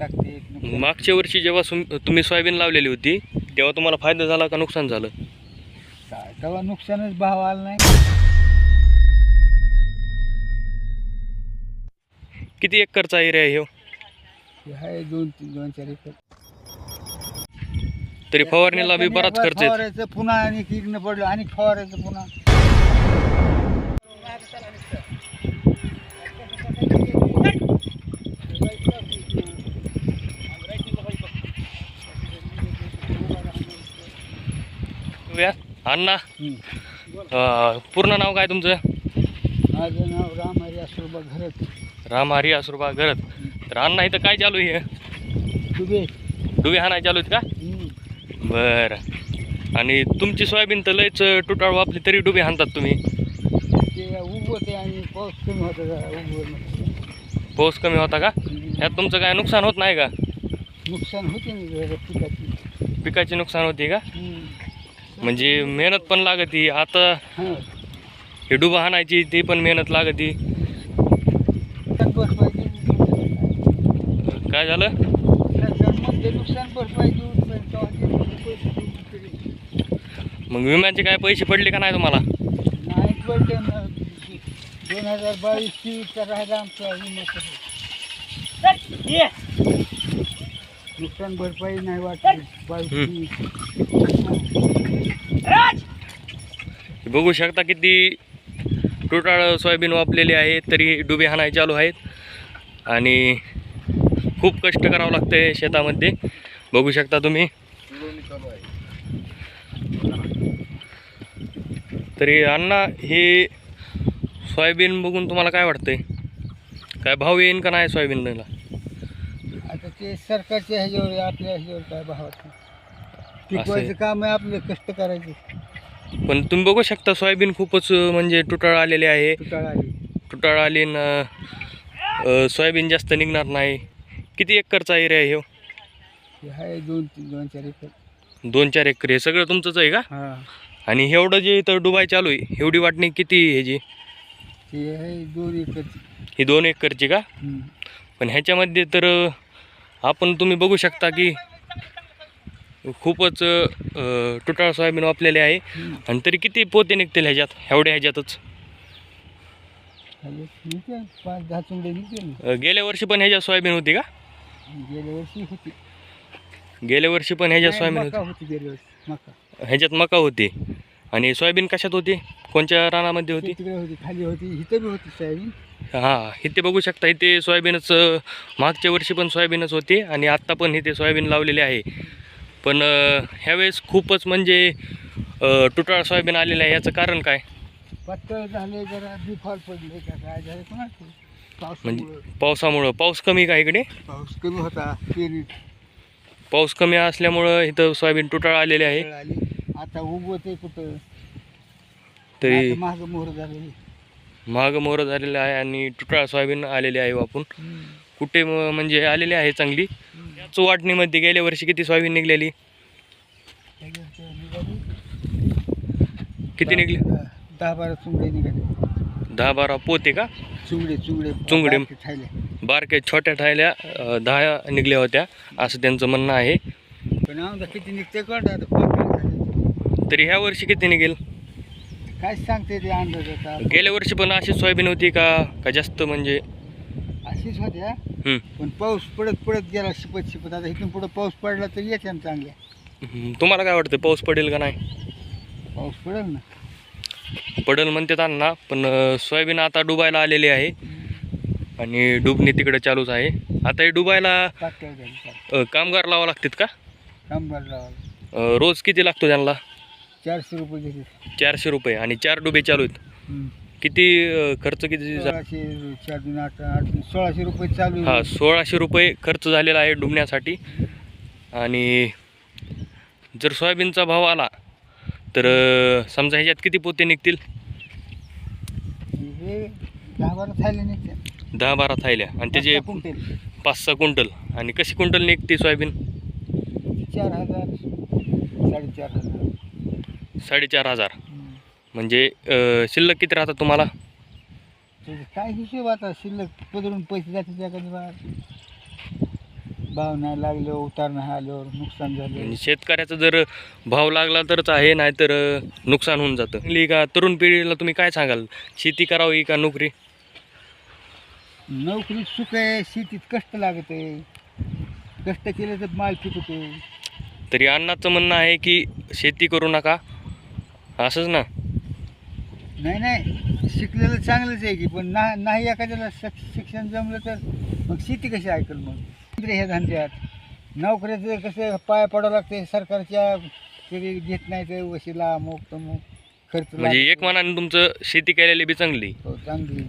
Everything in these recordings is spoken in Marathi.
टाकते. मागच्या वर्षी जेव्हा तुम्ही सोयाबीन लावलेली होती तेव्हा तुम्हाला फायदा झाला का नुकसान झालं? काय तेव्हा नुकसानच भाव आला नाही. किती एकरचा एरिया आहे हे आहे दोन तीन दोन चार एकर. तरी फवारणीला बी बराच खर्च फवारायचं पुन्हा आणि पडलं आणि फवारायचं पुन्हा. या, अण्णा. अं, पूर्ण नाव काय तुमचं? माझं नाव राम हरी असुरबा घरत. राम हरी असुरबा घरत तर अण्णा इथं काय चालू आहे? तुबे डुबे हाणाय चालू आहेत का? हम्म. बरं. आणि तुमची सोयाबीन तर लयच टुटाळ वापली तरी डुबे हाणतात तुम्ही. ते उगवते आणि पाऊस कमी होता जरा उगवत पाऊस कमी होता का? ह्यात तुमचं काय नुकसान होत नाही का? नुकसान होते ना जरा पिकाची. पिकाची नुकसान होते का? हम्म. म्हणजे मेहनत पण लागती. आता हां डुबं हाणायची ती पण मेहनत लागती. काय झालं? मग विम्याचे काय पैसे पडले का नाही तुम्हाला? दोन हजार बावीस तेवीसचा राहिला आमचा विम्याचा. नुकसान भरपाई नाही बावीस. तेवीस बघू शकता किती टोटाळ सोयाबीन वापलेली आहे तरी डुबे हाणाय चालू आहेत. आणि खूप कष्ट करावं लागतंय शेतामध्ये. बघू शकता तुम्ही. तरी अण्णा हे सोयाबीन बघून तुम्हाला काय वाटतंय? काय भाव येईन का नाही सोयाबीनला आता ते सरकारच्या ह्याच्यावर आहे, आपल्या ह्याच्यावर काय भावात पिकवायचं काम आहे आपलं कष्ट करायचे. पण तुम्ही बघू शकता सोयाबीन खूपच म्हणजे टुटाळ आलेले आहे. तुटाळ आली. न सोयाबीन जास्त निघणार नाही. किती एकरचा एरिया आहे हे दोन दोन चार एकर. दोन चार एकर हे सगळं तुमचंच आहे का? हां. आणि एवढं जे इथं डुबाय चालू आहे एवढी वाटणी किती ह्याची? दोन एकरची. ही दोन एकरची का. पण ह्याच्यामध्ये तर आपण तुम्ही बघू शकता की खूपच टुटाळ सोयाबीन वापलेले आहे. आणि तरी किती पोते निघतील ह्याच्यात? एवढ्या ह्याच्यातच. पाच दहा चुंडे अ, गेल्या वर्षी पण ह्याच्यात सोयाबीन होती का? गेल्या वर्षी होती. गेल्या वर्षी पण ह्याच्यात नाही, सोयाबीन मका होती. होती गेल्या वर्षी. मका. ह्याच्यात मका होती. आणि सोयाबीन कशात होती? कोणत्या रानामध्ये होती? तिकडे होती खाली होती. इथं बी होती सोयाबीन. हां इथे बघू शकता इथे सोयाबीनच अ, मागच्या वर्षी पण सोयाबीनच होती. आणि आत्ता पण इथे सोयाबीन लावलेली आहे. पण ह्यावेळेस खूपच म्हणजे अ, टुटाळ सोयाबीन आलेलं आहे. याचं कारण काय? पातळ झाले जरा बिफॉल पडले का काय झालं कोणाचं? म्हणजे पावसामुळं. पाऊस कमी का इकडे? पाऊस कमी होता पेरी पाऊस कमी असल्यामुळं इथं सोयाबीन टुटाळ आलेले आहे. आता उगवते कुठं? तरी महाग मोहर झाले महाग मोहर झालेलं आहे आणि टुटाळ सोयाबीन आलेली आहे वापरून. कुठे म्हणजे आलेली आहे चांगली? याच वाटणीमध्ये गेल्या वर्षी किती सोयाबीन निघलेली? किती निघली? दहा बारा चुंगडे निघाले. दहा बारा पोते का? चुंगडे चुंगडे. चुंगडे. बारके छोट्या ठायल्या दहा निघल्या होत्या असं त्यांचं म्हणणं आहे. पण किती निघते तरी ह्या वर्षी किती निघेल? काय सांगते ते अंदाज गेल्या वर्षी पण अशीच सोयाबीन होती का? का जास्त म्हणजे? अशीच होत्या. पण पाऊस पडत पडत गेला शिपत शिपत. आता इथून पुढं पाऊस पडला तर येते ना चांगल्या. तुम्हाला काय वाटतं पाऊस पडेल का नाही? पाऊस पडेल ना. पडेल म्हणतात अण्णा पण अ, सोयाबीन आता डुबायला आलेली आहे. आणि डुबणी तिकडे चालूच आहे. आता हे डुबायला झाली. अ, कामगार लावा लागतात का? कामगार लावायला अ, रोज किती लागतो त्यांना? चारशे रुपये घेते चारशे रुपये. आणि चार डुबे चालू आहेत. किती अ, खर्च किती सोळाशे चार दोन आठ आठ दोन सोळाशे रुपये चालू हा. सोळाशे रुपये खर्च झालेला आहे डुबण्यासाठी. आणि जर सोयाबीनचा भाव आला तर अ, समजा ह्याच्यात किती पोते निघतील? हे दहा बारा थायले दहा बारा थायल्या आणि त्याचे पाच सहा क्विंटल. पाच सहा क्विंटल आणि कशी क्विंटल निघते सोयाबीन? चार हजार साडेचार हजार. साडेचार हजार. म्हणजे अ, शिल्लक किती राहतात तुम्हाला? त्याचं काय हिशोब आता? शिल्लक पदरून पैसे जाते त्या कधी बा भाव नाही लागले उतार नाही आल्यावर नुकसान झालं. आणि शेतकऱ्याचा जर भाव लागला तरच आहे नाहीतर अं, नुकसान होऊन जातं. आपली का तरुण पिढीला तुम्ही काय सांगाल? शेती करावी का नोकरी? नोकरीत सुख आहे शेतीत कष्ट लागत आहे. कष्ट केलं तर माल पिकतो तरी अण्णाचं म्हणणं आहे की शेती करू नका. असंच ना? नाही नाही. शिकलेलं चांगलंच आहे की पण ना नाही एखाद्याला शिक- शिक्षण जमलं तर मग शेती कशी ऐकल मग? दुसरे हे धंद्यात. नोकऱ्याचं कसं पाय पडावं लागते सरकारच्या तरी घेत नाही तर वशिला अमुक तमुक. खर्च म्हणजे लागतो. एक मनाने तुमचं शेती केलेली बी चांगली. हो चांगली.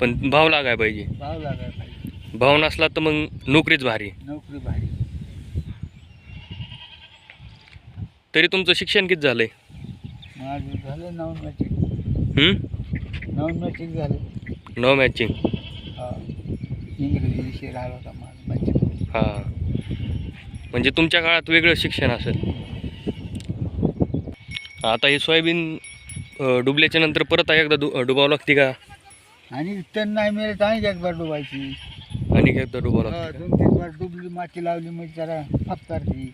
पण भाव लागाय पाहिजे. भाव लागायला पाहिजे. भाव नसला तर मग नोकरीच भारी. नोकरी भारी. तरी तुमचं शिक्षण किती झालंय? माझं झालं नवीन मॅचिक नवीन मॅचिक झालं. नो मॅचिंग हा. इंग्रजी विषय राहिला होता माझा मॅचिक हां. म्हणजे तुमच्या काळात वेगळं शिक्षण असेल. आता हे सोयाबीन अं, डुबल्याच्या नंतर परत एकदा डु डुबावं लागते का? आणि तण नाही मिळत आणि एक बार डुबायची. आणि एकदा डुबावं हा, लागते दोन तीन बार डुबली माती लावली म्हणजे जरा फापकारती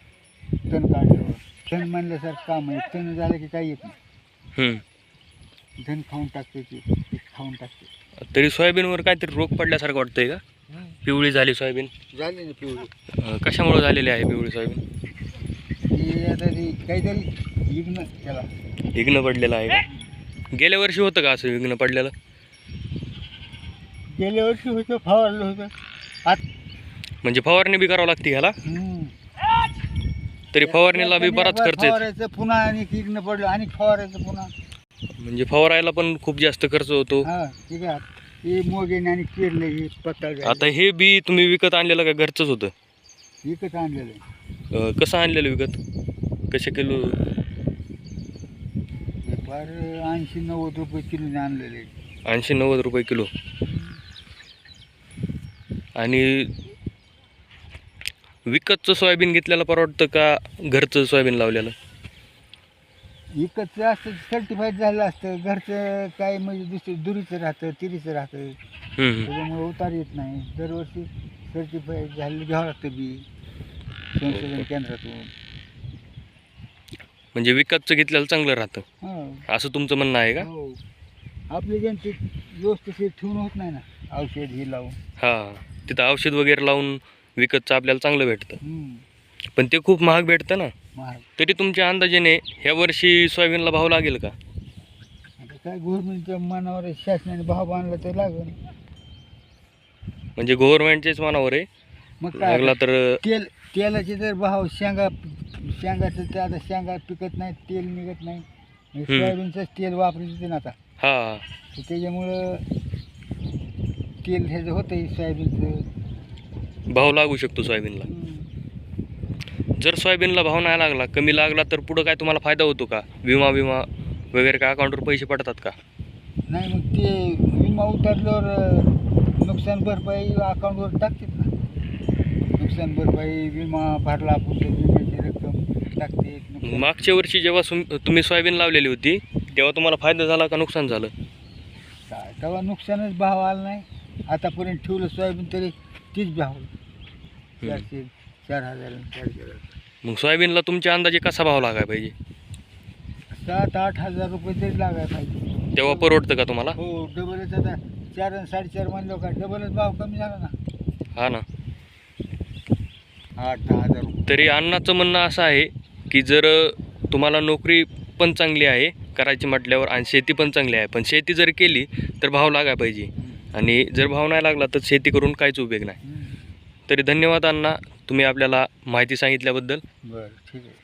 तण काढल्यावर. तण म्हणल्यासारखं काम आहे. तण झालं की काही येत नाही. हम्म. धन खाऊन टाकते ते पीक खाऊन टाकते. तरी सोयाबीनवर काहीतरी रोग पडल्यासारखं वाटतंय का? पिवळी झाली सोयाबीन. झाली ना पिवळी. अं, कशामुळे झालेली आहे पिवळी सोयाबीन? आता ती काहीतरी इग्न त्याला. विघ्न पडलेलं आहे का? गेल्या वर्षी होतं का असं विघ्न पडलेलं? गेल्या वर्षी होतं फवारलं होतं. आत म्हणजे फवारणी बी करावं लागते ह्याला? हम्म. तरी फवारणीला बी बराच खर्च येतो. फवारायचं पुन्हा आणि इग्न पडलं आणि फवारायचं पुन्हा. म्हणजे फवारायला पण खूप जास्त खर्च होतो. हा ठीक आहे. हे मोगेने आणि पेरलं हे पत्ता आता हे बी तुम्ही विकत आणलेलं का घरचंच होतं? विकत आणलेलं आहे. अं, कसं आणलेलं विकत? कसे किलो? हे फार ऐंशी नव्वद रुपये किलोने आणलेले आहे. ऐंशी नव्वद रुपये किलो. आणि विकतचं सोयाबीन घेतलेलं परवडतं का घरचं सोयाबीन लावलेलं विकतचं असतं सर्टिफाईड झालं असतं. घरचं काय म्हणजे दुसरं दुरीचं राहतं तिरीचं राहतं. त्याच्यामुळे उतार येत नाही. दरवर्षी सर्टिफाईड झालेलं घ्यावं लागतं बी. संशोधन केंद्रातून. म्हणजे विकतचं घेतलेलं चांगलं राहतं. हो. असं तुमचं म्हणणं आहे का? हो. आपले ज्यांचे व्यवस्थित ठेवून होत नाही ना औषध हे लावून. हां. तिथं औषध वगैरे लावून विकतचं आपल्याला चांगलं भेटतं. हम्म. पण ते खूप महाग भेटतं ना. तरी तुमच्या अंदाजाने ह्या वर्षी सोयाबीनला भाव लागेल का? आता काय गव्हर्नमेंटच्या मनावर आहे, शासनाने भाव बांधला तर लागेल. म्हणजे गव्हर्नमेंटच्याच मनावर आहे. मग काय लागला तर तेल तेलाचे जर भाव शेंगा शेंगाचं ते आता शेंगा पिकत नाही तेल निघत नाही. हे हम्म. सोयाबीनचंच तेल वापरायचं ना आता. हां. तर त्याच्यामुळं तेल ह्याचं होतं सोयाबीनचं. भाव लागू शकतो सोयाबीनला. जर सोयाबीनला भाव नाही लागला कमी लागला तर पुढं काय तुम्हाला फायदा होतो का? विमा विमा वगैरे काय अकाउंटवर पैसे पडतात का? नाही मग ते विमा उतरल्यावर नुकसान भरपाई अकाउंटवर टाकतात ना. नुकसान भरपाई विमा भरला विम्याची रक्कम टाकते नुकसान- मागच्या वर्षी जेव्हा सुम- तुम्ही सोयाबीन लावलेली होती तेव्हा तुम्हाला फायदा झाला का नुकसान झालं? काय तेव्हा नुकसानच भाव आला नाही. आतापर्यंत ठेवलं सोयाबीन तरी तीच भाव. चारशे चार हजार आणि चारशे. हजार मग सोयाबीनला तुमच्या अंदाजे कसा भाव लागाय पाहिजे? सात आठ हजार रुपये तरी लागायला पाहिजे. तेव्हा परवडतं का तुम्हाला? हो डबलच आता चार आणि साडेचार म्हणलं का डबलच भाव कमी झाला ना. हा ना. आठ दहा हजार रुपये. तरी अण्णाचं म्हणणं असं आहे की जर तुम्हाला नोकरी पण चांगली आहे करायची म्हटल्यावर आणि शेती पण चांगली आहे पण शेती जर केली तर भाव लागाय पाहिजे. आणि जर भाव नाही लागला तर शेती करून काहीच उपयोग नाही. हम्म. तरी धन्यवाद अण्णा. तुम्ही आपल्याला माहिती सांगितल्याबद्दल बरं ठीक आहे.